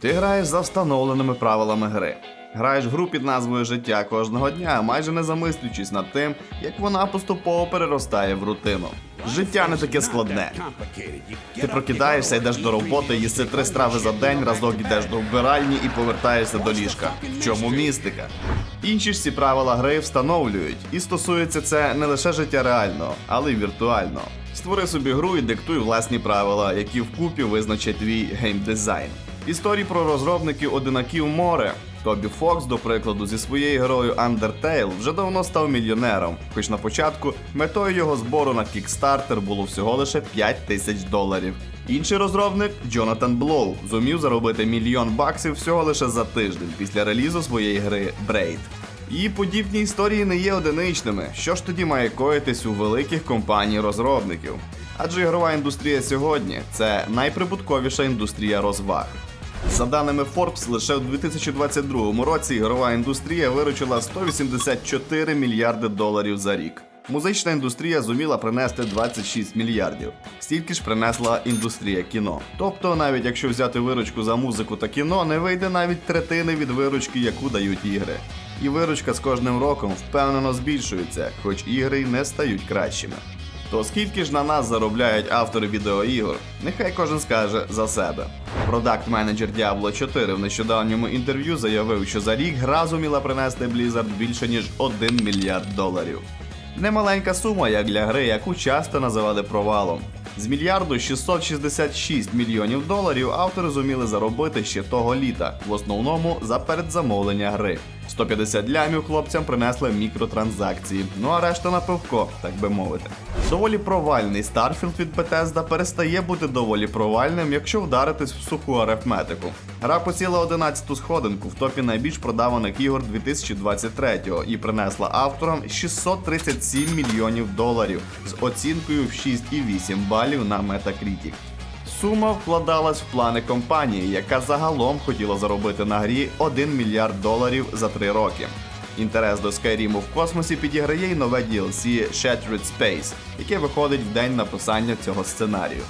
Ти граєш за встановленими правилами гри. Граєш гру під назвою Життя кожного дня, майже не замислюючись над тим, як вона поступово переростає в рутину. Життя не таке складне. Ти прокидаєшся, йдеш до роботи, їси три страви за день, разок йдеш до вбиральні і повертаєшся до ліжка. В чому містика? Інші ж ці правила гри встановлюють, і стосується це не лише життя реального, але й віртуального. Створи собі гру і диктуй власні правила, які вкупі визначать твій геймдизайн. Історії про розробників одинаків море. Тобі Фокс, до прикладу, зі своєю грою Undertale вже давно став мільйонером, хоч на початку метою його збору на Kickstarter було всього лише 5 тисяч доларів. Інший розробник Джонатан Блоу зумів заробити мільйон баксів всього лише за тиждень після релізу своєї гри Braid. І подібні історії не є одиничними. Що ж тоді має коїтись у великих компаній розробників? Адже ігрова індустрія сьогодні це найприбутковіша індустрія розваг. За даними Forbes, лише у 2022 році ігрова індустрія виручила 184 мільярди доларів за рік. Музична індустрія зуміла принести 26 мільярдів. Стільки ж принесла індустрія кіно. Тобто, навіть якщо взяти виручку за музику та кіно, не вийде навіть третини від виручки, яку дають ігри. І виручка з кожним роком впевнено збільшується, хоч ігри й не стають кращими. То скільки ж на нас заробляють автори відеоігор? Нехай кожен скаже за себе. Продакт-менеджер Diablo 4 в нещодавньому інтерв'ю заявив, що за рік гра зуміла принести Blizzard більше ніж 1 мільярд доларів. Немаленька сума, як для гри, яку часто називали провалом. З мільярду 666 мільйонів доларів автори зуміли заробити ще того літа, в основному за передзамовлення гри. 150 лямів хлопцям принесли мікротранзакції, ну а решта на пивко, так би мовити. Доволі провальний Starfield від Bethesda перестає бути доволі провальним, якщо вдаритись в суху арифметику. Гра посіла 11-ту сходинку в топі найбільш продаваних ігор 2023-го і принесла авторам 637 мільйонів доларів з оцінкою в 6,8 балів на Metacritic. Сума вкладалась в плани компанії, яка загалом хотіла заробити на грі 1 мільярд доларів за 3 роки. Інтерес до Skyrim в космосі підіграє й нове DLC Shattered Space, яке виходить в день написання цього сценарію.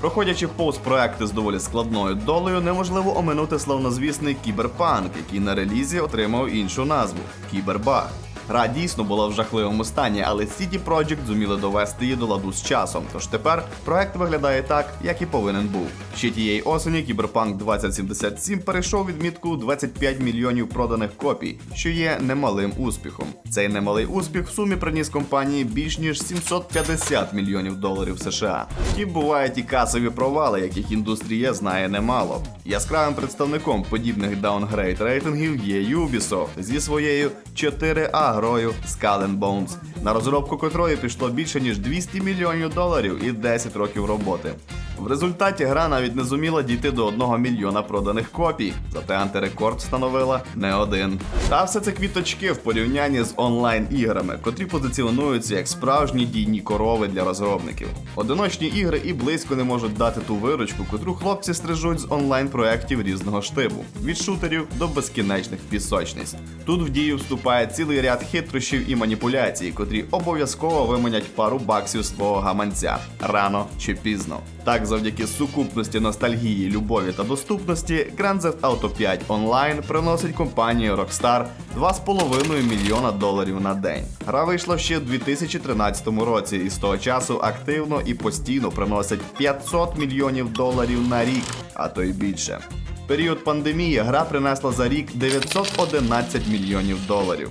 Проходячи повз проекти з доволі складною долею, неможливо оминути славнозвісний кіберпанк, який на релізі отримав іншу назву Кібербаг. Гра дійсно була в жахливому стані, але CD Projekt зуміли довести її до ладу з часом. Тож тепер проект виглядає так, як і повинен був. Ще тієї осені Кіберпанк 2077 перейшов відмітку 25 мільйонів проданих копій, що є немалим успіхом. Цей немалий успіх в сумі приніс компанії більш ніж 750 мільйонів доларів США. Втім, бувають і касові провали, яких індустрія знає немало. Яскравим представником подібних даунгрейд рейтингів є Ubisoft зі своєю 4А грою Skull and Bones, на розробку котрої пішло більше ніж 200 мільйонів доларів і 10 років роботи. В результаті гра навіть не зуміла дійти до 1 мільйона проданих копій, зате антирекорд встановила не один. Та все це квіточки в порівнянні з онлайн-іграми, котрі позиціонуються як справжні дійні корови для розробників. Одиночні ігри і близько не можуть дати ту виручку, котру хлопці стрижуть з онлайн-проєктів різного штибу, від шутерів до безкінечних пісочниць. Тут в дію вступає цілий ряд хитрощів і маніпуляцій, котрі обов'язково виманять пару баксів з твого гаманця рано чи пізно. Так, завдяки сукупності ностальгії, любові та доступності, Grand Theft Auto 5 Online приносить компанії Rockstar 2,5 мільйона доларів на день. Гра вийшла ще в 2013 році і з того часу активно і постійно приносить 500 мільйонів доларів на рік, а то й більше. Період пандемії гра принесла за рік 911 мільйонів доларів.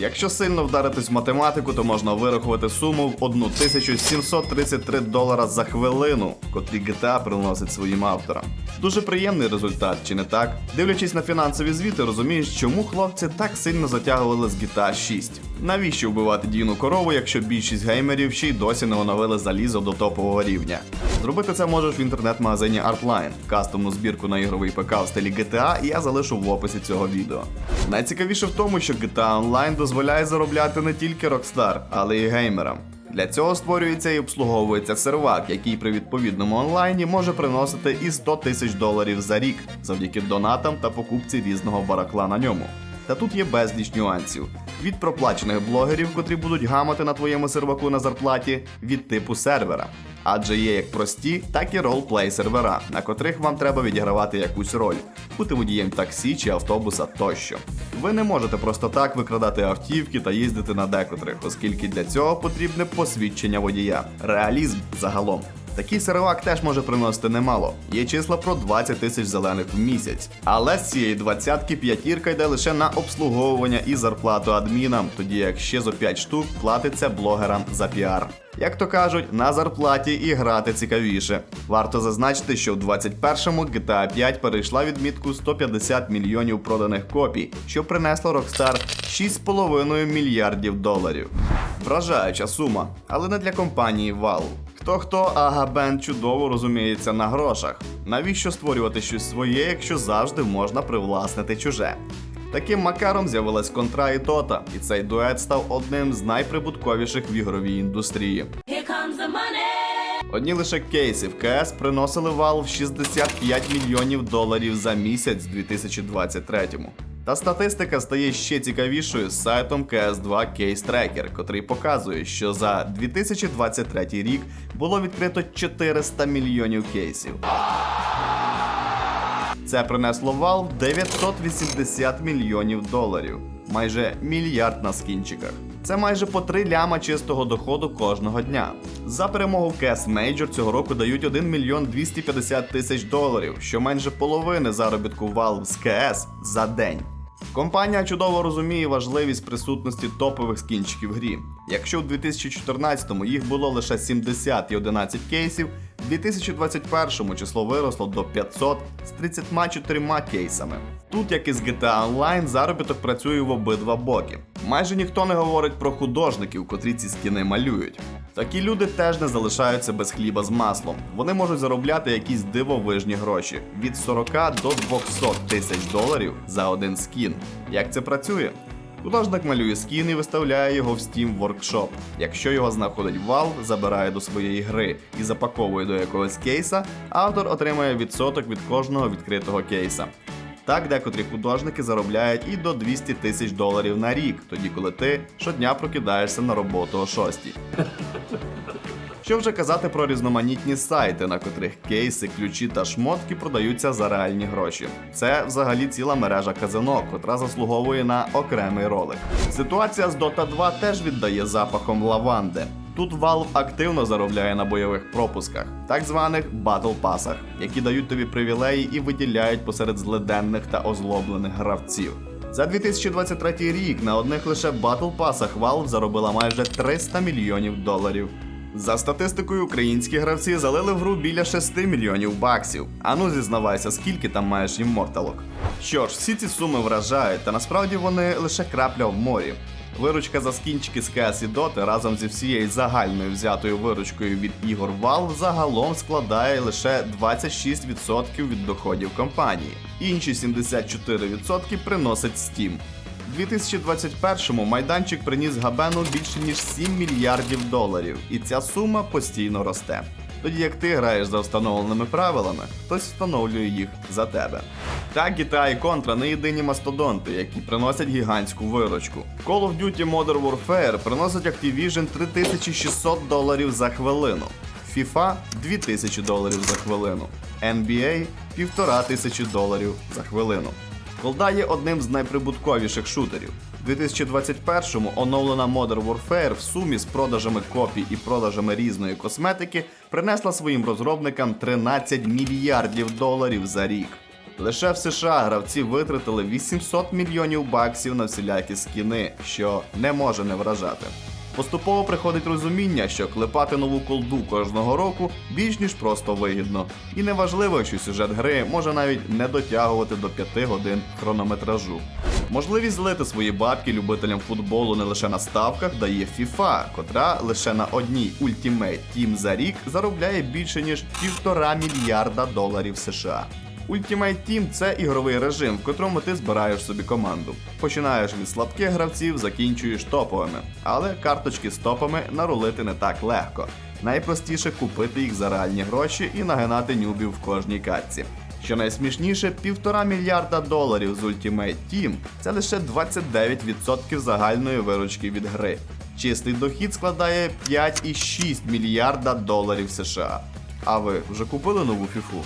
Якщо сильно вдаритись в математику, то можна вирахувати суму в 1733 долара за хвилину, котрі GTA приносить своїм авторам. Дуже приємний результат, чи не так? Дивлячись на фінансові звіти, розумієш, чому хлопці так сильно затягували з GTA 6. Навіщо вбивати дійну корову, якщо більшість геймерів ще й досі не оновили залізо до топового рівня? Зробити це можеш в інтернет-магазині Artline. Кастомну збірку на ігровий ПК в стилі GTA я залишу в описі цього відео. Найцікавіше в тому, що GTA Online дозволяє заробляти не тільки Rockstar, але й геймерам. Для цього створюється і обслуговується сервак, який при відповідному онлайні може приносити і 100 тисяч доларів за рік завдяки донатам та покупці різного баракла на ньому. Та тут є безліч нюансів. Від проплачених блогерів, котрі будуть гамати на твоєму серваку на зарплаті, від типу сервера. Адже є як прості, так і ролплей сервера, на котрих вам треба відігравати якусь роль, бути водієм таксі чи автобуса тощо. Ви не можете просто так викрадати автівки та їздити на декотрих, оскільки для цього потрібне посвідчення водія. Реалізм загалом. Такий сервак теж може приносити немало. Є числа про 20 тисяч зелених в місяць. Але з цієї двадцятки п'ятірка йде лише на обслуговування і зарплату адмінам, тоді як ще зо 5 штук платиться блогерам за піар. Як то кажуть, на зарплаті і грати цікавіше. Варто зазначити, що в 21-му GTA 5 перейшла відмітку 150 мільйонів проданих копій, що принесло Rockstar 6,5 мільярдів доларів. Вражаюча сума, але не для компанії Valve. Хто хто, а Габен чудово розуміється на грошах. Навіщо створювати щось своє, якщо завжди можна привласнити чуже? Таким макаром з'явилась контра і Дота, і цей дует став одним з найприбутковіших в ігровій індустрії. Here comes the money. Одні лише кейси в КС приносили Valve 65 мільйонів доларів за місяць в 2023-му. Та статистика стає ще цікавішою з сайтом CS2 Case Tracker, котрий показує, що за 2023 рік було відкрито 400 мільйонів кейсів. Це принесло Valve 980 мільйонів доларів, майже мільярд на скінчиках. Це майже по 3 ляма чистого доходу кожного дня. За перемогу CS Major цього року дають 1 мільйон 250 тисяч доларів, що менше половини заробітку Valve з CS за день. Компанія чудово розуміє важливість присутності топових скінчиків грі. Якщо в 2014-му їх було лише 70 і 11 кейсів, в 2021-му число виросло до 500 з 34 кейсами. Тут, як і з GTA Online, заробіток працює в обидва боки. Майже ніхто не говорить про художників, котрі ці скіни малюють. Такі люди теж не залишаються без хліба з маслом. Вони можуть заробляти якісь дивовижні гроші від 40 до 200 тисяч доларів за один скін. Як це працює? Художник малює скін і виставляє його в Steam Workshop. Якщо його знаходить Valve, забирає до своєї гри і запаковує до якогось кейса, автор отримає відсоток від кожного відкритого кейса. Так, декотрі художники заробляють і до 200 тисяч доларів на рік, тоді коли ти щодня прокидаєшся на роботу о 6. Що вже казати про різноманітні сайти, на котрих кейси, ключі та шмотки продаються за реальні гроші. Це взагалі ціла мережа казино, котра заслуговує на окремий ролик. Ситуація з Dota 2 теж віддає запахом лаванди. Тут Valve активно заробляє на бойових пропусках, так званих Battle пасах, які дають тобі привілеї і виділяють посеред злиденних та озлоблених гравців. За 2023 рік на одних лише Battle пасах Valve заробила майже 300 мільйонів доларів. За статистикою, українські гравці залили в гру біля 6 мільйонів баксів. Ану зізнавайся, скільки там маєш імморталок. Що ж, всі ці суми вражають, та насправді вони лише крапля в морі. Виручка за скінчики з CS і Dota разом зі всією загальною взятою виручкою від ігор Valve загалом складає лише 26% від доходів компанії. Інші 74% приносить Steam. У 2021-му майданчик приніс Габену більше ніж 7 мільярдів доларів, і ця сума постійно росте. Тоді як ти граєш за встановленими правилами, хтось встановлює їх за тебе. Так GTA і Contra не єдині мастодонти, які приносять гігантську виручку. Call of Duty Modern Warfare приносить Activision 3600 доларів за хвилину. FIFA 2000 доларів за хвилину. NBA 1500 доларів за хвилину. Голда є одним з найприбутковіших шутерів. У 2021-му оновлена Modern Warfare в сумі з продажами копій і продажами різної косметики принесла своїм розробникам 13 мільярдів доларів за рік. Лише в США гравці витратили 800 мільйонів баксів на всілякі скіни, що не може не вражати. Поступово приходить розуміння, що клепати нову колду кожного року більш ніж просто вигідно. І неважливо, що сюжет гри може навіть не дотягувати до 5 годин хронометражу. Можливість злити свої бабки любителям футболу не лише на ставках дає FIFA, котра лише на одній Ultimate Team за рік заробляє більше ніж півтора мільярда доларів США. Ultimate Team – це ігровий режим, в котрому ти збираєш собі команду. Починаєш від слабких гравців, закінчуєш топовими. Але карточки з топами нарулити не так легко. Найпростіше купити їх за реальні гроші і нагинати нюбів в кожній катці. Що найсмішніше, півтора мільярда доларів з Ultimate Team – це лише 29% загальної виручки від гри. Чистий дохід складає 5,6 мільярда доларів США. А ви вже купили нову фіфу?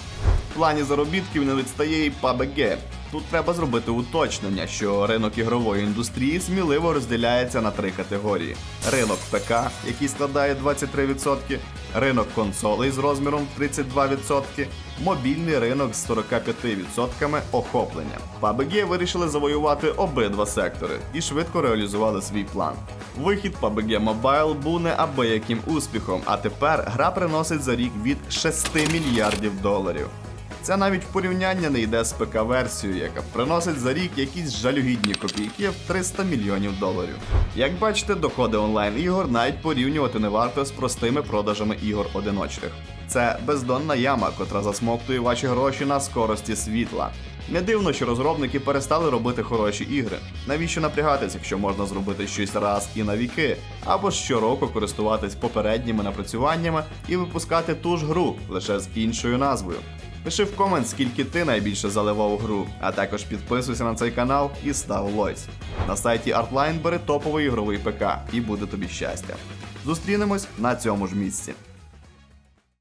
Плані заробітків не відстає і PUBG. Тут треба зробити уточнення, що ринок ігрової індустрії сміливо розділяється на три категорії: ринок ПК, який складає 23%, ринок консолей з розміром 32%, мобільний ринок з 45% охоплення. PUBG вирішили завоювати обидва сектори і швидко реалізували свій план. Вихід PUBG Mobile був неабияким успіхом, а тепер гра приносить за рік від 6 мільярдів доларів. Це навіть порівняння не йде з ПК-версією, яка приносить за рік якісь жалюгідні копійки в 300 мільйонів доларів. Як бачите, доходи онлайн ігор навіть порівнювати не варто з простими продажами ігор одиночних. Це бездонна яма, котра засмоктує ваші гроші на скорості світла. Не дивно, що розробники перестали робити хороші ігри. Навіщо напрягатись, якщо можна зробити щось раз і на віки, або щороку користуватись попередніми напрацюваннями і випускати ту ж гру лише з іншою назвою. Пиши в комент, скільки ти найбільше заливав у гру, а також підписуйся на цей канал і став лойс. На сайті Artline бери топовий ігровий ПК і буде тобі щастя. Зустрінемось на цьому ж місці.